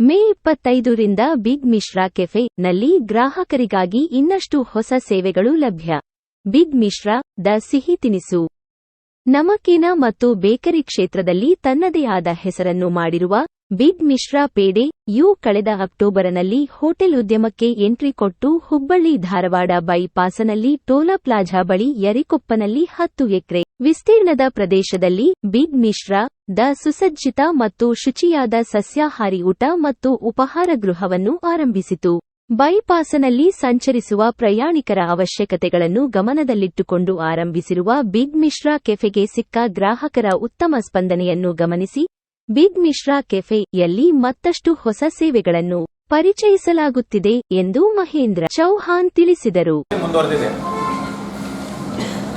ಮೇ ಇಪ್ಪತ್ತೈದರಿಂದ big Mishra cafe ನಲ್ಲಿ ಗ್ರಾಹಕರಿಗಾಗಿ ಇನ್ನಷ್ಟು ಹೊಸ ಸೇವೆಗಳು ಲಭ್ಯ. ಬಿಗ್ ಮಿಶ್ರಾ, ದ ಸಿಹಿ ತಿನಿಸು. ನಮಕಿನ ಮತ್ತು ಬೇಕರಿ ಕ್ಷೇತ್ರದಲ್ಲಿ ತನ್ನದೇ ಆದ ಹೆಸರನ್ನು ಮಾಡಿರುವ ಬಿಗ್ ಮಿಶ್ರಾ ಪೇಡೆ, ಯು ಕಳೆದ ಅಕ್ಟೋಬರನಲ್ಲಿ ಹೋಟೆಲ್ ಉದ್ಯಮಕ್ಕೆ ಎಂಟ್ರಿ ಕೊಟ್ಟು ಹುಬ್ಬಳ್ಳಿ ಧಾರವಾಡ ಬೈಪಾಸನಲ್ಲಿ ಟೋಲಾ ಪ್ಲಾಜಾ ಬಳಿ ಯರಿಕೊಪ್ಪನಲ್ಲಿ ಹತ್ತು ಎಕರೆ ವಿಸ್ತೀರ್ಣದ ಪ್ರದೇಶದಲ್ಲಿ ಬಿಗ್ ಮಿಶ್ರಾ, ದ ಸುಸಜ್ಜಿತ ಮತ್ತು ಶುಚಿಯಾದ ಸಸ್ಯಾಹಾರಿ ಊಟ ಮತ್ತು ಉಪಹಾರ ಗೃಹವನ್ನು ಆರಂಭಿಸಿತು. ಬೈಪಾಸನಲ್ಲಿ ಸಂಚರಿಸುವ ಪ್ರಯಾಣಿಕರ ಅವಶ್ಯಕತೆಗಳನ್ನು ಗಮನದಲ್ಲಿಟ್ಟುಕೊಂಡು ಆರಂಭಿಸಿರುವ ಬಿಗ್ ಮಿಶ್ರಾ ಕೆಫೆಗೆ ಸಿಕ್ಕ ಗ್ರಾಹಕರ ಉತ್ತಮ ಸ್ಪಂದನೆಯನ್ನು ಗಮನಿಸಿ ಬಿಗ್ ಮಿಶ್ರಾ ಕೆಫೆಯಲ್ಲಿ ಮತ್ತಷ್ಟು ಹೊಸ ಸೇವೆಗಳನ್ನು ಪರಿಚಯಿಸಲಾಗುತ್ತಿದೆ ಎಂದು ಮಹೇಂದ್ರ ಚೌಹಾನ್ ತಿಳಿಸಿದರು.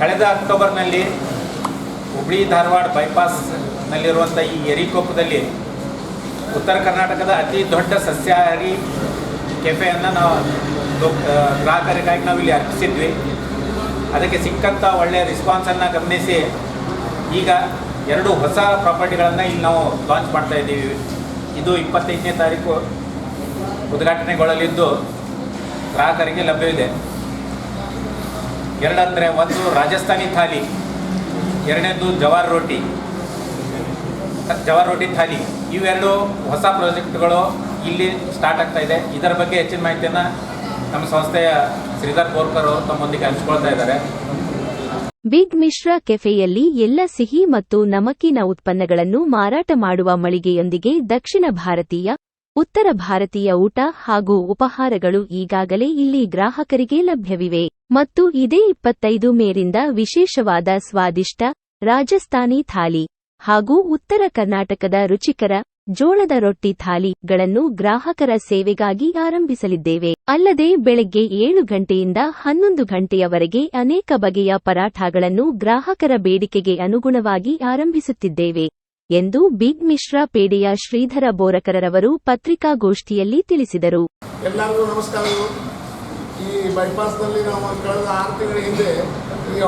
ಕಳೆದ ಅಕ್ಟೋಬರ್ನಲ್ಲಿ ಹುಬ್ಳಿ ಧಾರವಾಡ ಬೈಪಾಸ್ ನಲ್ಲಿರುವಂತಹ ಈ ಎರಿಕೊಪ್ಪದಲ್ಲಿ ಉತ್ತರ ಕರ್ನಾಟಕದ ಅತಿ ದೊಡ್ಡ ಸಸ್ಯಾಹಾರಿ ಕೆಫೆಯನ್ನು ನಾವು ಗ್ರಾಹಕರಿಗಾಗಿ ನಾವು ಇಲ್ಲಿ ಅರ್ಪಿಸಿದ್ವಿ. ಅದಕ್ಕೆ ಸಿಕ್ಕಂತ ಒಳ್ಳೆಯ ರಿಸ್ಪಾನ್ಸನ್ನು ಗಮನಿಸಿ ಈಗ ಎರಡು ಹೊಸ ಪ್ರಾಪರ್ಟಿಗಳನ್ನು ಇಲ್ಲಿ ನಾವು ಲಾಂಚ್ ಮಾಡ್ತಾ ಇದ್ದೀವಿ. ಇದು ಇಪ್ಪತ್ತೈದನೇ ತಾರೀಕು ಉದ್ಘಾಟನೆಗೊಳ್ಳಲಿದ್ದು ಗ್ರಾಹಕರಿಗೆ ಲಭ್ಯವಿದೆ. ಎರಡಂದರೆ ಒಂದು ರಾಜಸ್ಥಾನಿ ಥಾಲಿ, ಎರಡನೇದು ಜವಾರ್ ರೋಟಿ. ಜವಾರ್ ರೋಟಿ ಥಾಲಿ, ಇವೆರಡು ಹೊಸ ಪ್ರಾಜೆಕ್ಟ್ಗಳು ಇಲ್ಲಿ ಸ್ಟಾರ್ಟ್ ಆಗ್ತಾ ಇದೆ. ಇದರ ಬಗ್ಗೆ ಹೆಚ್ಚಿನ ಮಾಹಿತಿಯನ್ನು ನಮ್ಮ ಸಂಸ್ಥೆಯ ಶ್ರೀಧರ್ ಬೋರ್ಕರ್ ಅವರು ತಮ್ಮೊಂದಿಗೆ ಹಂಚ್ಕೊಳ್ತಾ ಇದ್ದಾರೆ. ಬಿಗ್ ಮಿಶ್ರಾ ಕೆಫೆಯಲ್ಲಿ ಎಲ್ಲ ಸಿಹಿ ಮತ್ತು ನಮಕಿನ ಉತ್ಪನ್ನಗಳನ್ನು ಮಾರಾಟ ಮಾಡುವ ಮಳಿಗೆಯೊಂದಿಗೆ ದಕ್ಷಿಣ ಭಾರತೀಯ, ಉತ್ತರ ಭಾರತೀಯ ಊಟ ಹಾಗೂ ಉಪಹಾರಗಳು ಈಗಾಗಲೇ ಇಲ್ಲಿ ಗ್ರಾಹಕರಿಗೆ ಲಭ್ಯವಿವೆ. ಮತ್ತು ಇದೇ ಇಪ್ಪತ್ತೈದು ಮೇರಿಂದ ವಿಶೇಷವಾದ ಸ್ವಾದಿಷ್ಟ ರಾಜಸ್ಥಾನಿ ಥಾಲಿ ಹಾಗೂ ಉತ್ತರ ಕರ್ನಾಟಕದ ರುಚಿಕರ ಜೋಳದ ರೊಟ್ಟಿ ಥಾಲಿಗಳನ್ನು ಗ್ರಾಹಕರ ಸೇವೆಗಾಗಿ ಆರಂಭಿಸಲಿದ್ದೇವೆ. ಅಲ್ಲದೆ ಬೆಳಗ್ಗೆ ಏಳು ಗಂಟೆಯಿಂದ ಹನ್ನೊಂದು ಗಂಟೆಯವರೆಗೆ ಅನೇಕ ಬಗೆಯ ಪರಾಠಗಳನ್ನು ಗ್ರಾಹಕರ ಬೇಡಿಕೆಗೆ ಅನುಗುಣವಾಗಿ ಆರಂಭಿಸುತ್ತಿದ್ದೇವೆ ಎಂದು ಬಿಗ್ ಮಿಶ್ರಾ ಪೇಡೆಯ ಶ್ರೀಧರ ಬೋರಕರರವರು ಪತ್ರಿಕಾಗೋಷ್ಠಿಯಲ್ಲಿ ತಿಳಿಸಿದರು. ಎಲ್ಲರಿಗೂ ನಮಸ್ಕಾರಗಳು ಈ ಬೈಪಾಸ್ನಲ್ಲಿ ನಾವು ಕಳೆದ ಆರು ತಿಂಗಳ ಹಿಂದೆ ಈ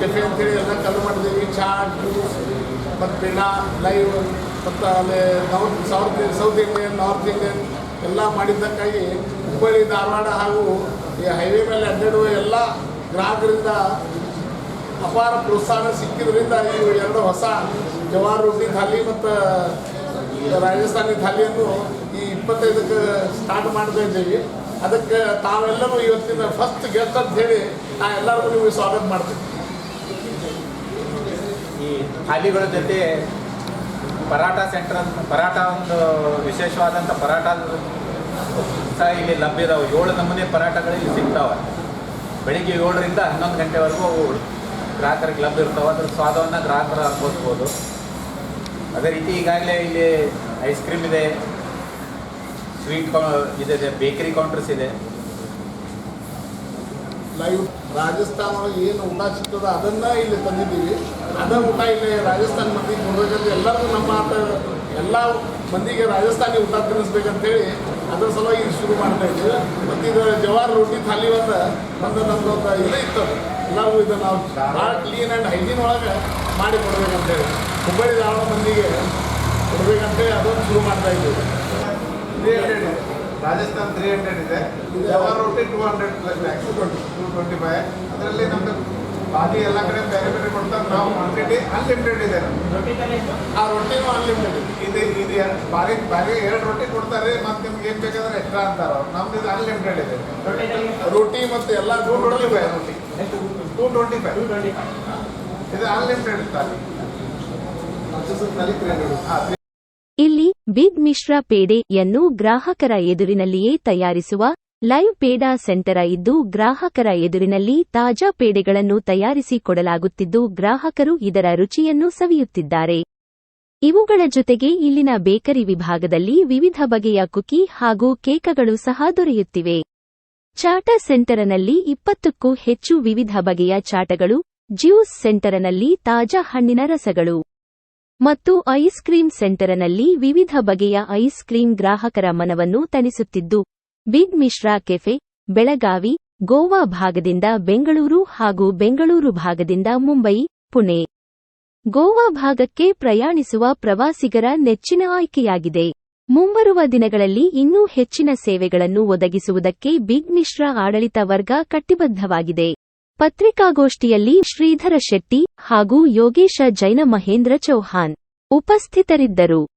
ಕೆಫೆ ಅಂತೇಳಿ ಎಲ್ಲ ಕಲ್ಲು ಮಾಡಿದ್ದೀವಿ. ಚಾ ಜ್ಯೂಸ್ ಮತ್ತು ಲೈವ್ ಮತ್ತು ಅಲ್ಲಿ north south south Indian north Indian ಎಲ್ಲ ಮಾಡಿದ್ದಕ್ಕಾಗಿ ಹುಬ್ಬಳ್ಳಿ, ಧಾರವಾಡ ಹಾಗೂ ಈ ಹೈವೇ ಮೇಲೆ ಅಡ್ಡಾಡುವ ಎಲ್ಲ ಗ್ರಾಹಕರಿಂದ ಅಪಾರ ಪ್ರೋತ್ಸಾಹ ಸಿಕ್ಕಿದ್ರಿಂದ ಈ ಎರಡು ಹೊಸ ಜವಾರ್ ರೊಟ್ಟಿ ಥಾಲಿ ಮತ್ತು ರಾಜಸ್ಥಾನಿ ಥಾಲಿಯನ್ನು ಈ ಇಪ್ಪತ್ತೈದಕ್ಕೆ ಸ್ಟಾರ್ಟ್ ಮಾಡ್ತಾ ಇದ್ದೀವಿ. ಅದಕ್ಕೆ ತಾವೆಲ್ಲರೂ ಇವತ್ತಿನ ಫಸ್ಟ್ ಗೆಸ್ಟ್ ಅಂತ ಹೇಳಿ ನಾ ಎಲ್ಲರಿಗೂ ನಿಮಗೆ ಸ್ವಾಗತ ಮಾಡ್ತೀನಿ. ಈ ಥಾಲಿಗಳ ಜೊತೆ ಪರಾಟ ಸೆಂಟರ್ ಪರಾಟ ಒಂದು ವಿಶೇಷವಾದಂಥ ಪರಾಟ ಸಹ ಇಲ್ಲಿ ಲಭ್ಯ ಇದಾವೆ ಏಳು ನಮೂನೆ ಪರಾಟಗಳು ಇಲ್ಲಿ ಸಿಗ್ತಾವೆ. ಬೆಳಿಗ್ಗೆ ಏಳರಿಂದ ಹನ್ನೊಂದು ಗಂಟೆವರೆಗೂ ಅವು ಗ್ರಾಹಕರಿಗೆ ಲಭ್ಯ ಇರ್ತಾವೆ. ಅದ್ರ ಸ್ವಾದವನ್ನು ಗ್ರಾಹಕರು ಅನುಭವಿಸ್ಬೋದು. ಅದೇ ರೀತಿ ಈಗಾಗಲೇ ಇಲ್ಲಿ ಐಸ್ ಕ್ರೀಮ್ ಇದೆ ಸ್ವೀಟ್ ಕೌ ಇದೆ ಬೇಕರಿ ಕೌಂಟರ್ಸ್ ಇದೆ. ಲೈವ್ ರಾಜಸ್ಥಾನ ಏನು ಊಟ ಸಿಗ್ತದೆ ಅದನ್ನು ಇಲ್ಲಿ ತಂದಿದ್ದೀವಿ. ಅದ ಊಟ ಇಲ್ಲಿ ರಾಜಸ್ಥಾನ ಮಂದಿಗೆ ಕೊಡ್ಬೇಕಂತ ಎಲ್ಲರೂ ನಮ್ಮ ಎಲ್ಲ ಮಂದಿಗೆ ರಾಜಸ್ಥಾನಿ ಊಟ ತಿನ್ನಿಸ್ಬೇಕಂತೇಳಿ ಅದ್ರ ಸಲುವಾಗಿ ಇದು ಶುರು ಮಾಡ್ತಾ ಇದ್ದೀವಿ. ಮತ್ತು ಇದು ಜವಾರ್ ರೊಟ್ಟಿ ಥಾಲಿ ಒಂದು ಒಂದು ನಮ್ದು ಒಂದು ಇದು ಇತ್ತು. ಎಲ್ಲರೂ ಇದು ನಾವು ಭಾಳ ಕ್ಲೀನ್ ಆ್ಯಂಡ್ ಹೈಜೀನ್ ಒಳಗೆ ಮಾಡಿ ಕೊಡ್ಬೇಕಂತೇಳಿ. ಹುಬ್ಬಳ್ಳಿ ಧಾರವಾಡ ಮಂದಿಗೆ ಕೊಡ್ಬೇಕಂತೇಳಿ ಅದೊಂದು ಶುರು ಮಾಡ್ತಾ ಇದ್ದೀವಿ. ರಾಜಸ್ಥಾನ್ ತ್ರೀ ಹಂಡ್ರೆಡ್ ಇದೆ. ಎಲ್ಲ ರೊಟ್ಟಿ ಟೂ ಹಂಡ್ರೆಡ್ ಪ್ಲಸ್ ಲ್ಯಾಕ್ಸ್ ಟೂ ಟ್ವೆಂಟಿ ಫೈವ್ ಅದರಲ್ಲಿ ನಮ್ದು ಬಾಕಿ ಎಲ್ಲ ಕಡೆ ಬೇರೆ ಬೇರೆ ಕೊಡ್ತಾರೆ ನಾವು ಕ್ವಾಂಟಿಟಿ ಅನ್ಲಿಮಿಟೆಡ್ ಇದೆ. ಆ ರೊಟ್ಟಿನೂ ಅನ್ಲಿಮಿಟೆಡ್ ಇದು ಇದು ಎರಡು ಬಾರಿ ಬಾರಿ ಎರಡು ರೊಟ್ಟಿ ಕೊಡ್ತಾರೆ. ಮತ್ತು ನಿಮ್ಗೆ ಏನು ಬೇಕಾದ್ರೆ ಎಕ್ಸ್ಟ್ರಾ ಅಂತಾರೆ ನಮ್ದು ಇದು ಅನ್ಲಿಮಿಟೆಡ್ ಇದೆ. ರೊಟ್ಟಿ ಮತ್ತು ಎಲ್ಲ ಟೂ ಟ್ವೆಂಟಿ ಫೈವ್ ರೊಟ್ಟಿ ಟೂ ಟ್ವೆಂಟಿ ಫೈವ್ ಇದು ಅನ್ಲಿಮಿಟೆಡ್ ಇರ್ತಾರೆ ಹಾಂ ಇಲ್ಲಿ ಬಿಗ್ ಮಿಶ್ರಾ ಪೇಡೆಯನ್ನು ಗ್ರಾಹಕರ ಎದುರಿನಲ್ಲಿಯೇ ತಯಾರಿಸುವ ಲೈವ್ ಪೇಡಾ ಸೆಂಟರ ಇದ್ದು ಗ್ರಾಹಕರ ಎದುರಿನಲ್ಲಿ ತಾಜಾ ಪೇಡೆಗಳನ್ನು ತಯಾರಿಸಿ ಕೊಡಲಾಗುತ್ತಿದ್ದು ಗ್ರಾಹಕರು ಇದರ ರುಚಿಯನ್ನು ಸವಿಯುತ್ತಿದ್ದಾರೆ. ಇವುಗಳ ಜೊತೆಗೆ ಇಲ್ಲಿನ ಬೇಕರಿ ವಿಭಾಗದಲ್ಲಿ ವಿವಿಧ ಬಗೆಯ ಕುಕಿ ಹಾಗೂ ಕೇಕಗಳು ಸಹ ದೊರೆಯುತ್ತಿವೆ. ಚಾಟ ಸೆಂಟರನಲ್ಲಿ ಇಪ್ಪತ್ತಕ್ಕೂ ಹೆಚ್ಚು ವಿವಿಧ ಬಗೆಯ ಚಾಟಗಳು, ಜ್ಯೂಸ್ ಸೆಂಟರನಲ್ಲಿ ತಾಜಾ ಹಣ್ಣಿನ ರಸಗಳು. ಮತ್ತು ಐಸ್ ಕ್ರೀಂ ಸೆಂಟರ್ನಲ್ಲಿ ವಿವಿಧ ಬಗೆಯ ಐಸ್ ಕ್ರೀಂ ಗ್ರಾಹಕರ ಮನವನ್ನು ತಣಿಸುತ್ತಿದ್ದು, ಬಿಗ್ ಮಿಶ್ರಾ ಕೆಫೆ, ಬೆಳಗಾವಿ, ಗೋವಾ ಭಾಗದಿಂದ ಬೆಂಗಳೂರು ಹಾಗೂ ಬೆಂಗಳೂರು ಭಾಗದಿಂದ ಮುಂಬೈ, ಪುಣೆ. ಗೋವಾ ಭಾಗಕ್ಕೆ ಪ್ರಯಾಣಿಸುವ ಪ್ರವಾಸಿಗರ ನೆಚ್ಚಿನ ಆಯ್ಕೆಯಾಗಿದೆ. ಮುಂಬರುವ ದಿನಗಳಲ್ಲಿ ಇನ್ನೂ ಹೆಚ್ಚಿನ ಸೇವೆಗಳನ್ನು ಒದಗಿಸುವುದಕ್ಕೆ ಬಿಗ್ ಮಿಶ್ರಾ ಆಡಳಿತ ವರ್ಗ ಕಟ್ಟಿಬದ್ಧವಾಗಿದೆ ಪತ್ರಿಕಾಗೋಷ್ಠಿಯಲ್ಲಿ ಶ್ರೀಧರ ಶೆಟ್ಟಿ ಹಾಗೂ ಯೋಗೇಶ ಜೈನ ಮಹೇಂದ್ರ ಚೌಹಾನ್ ಉಪಸ್ಥಿತರಿದ್ದರು.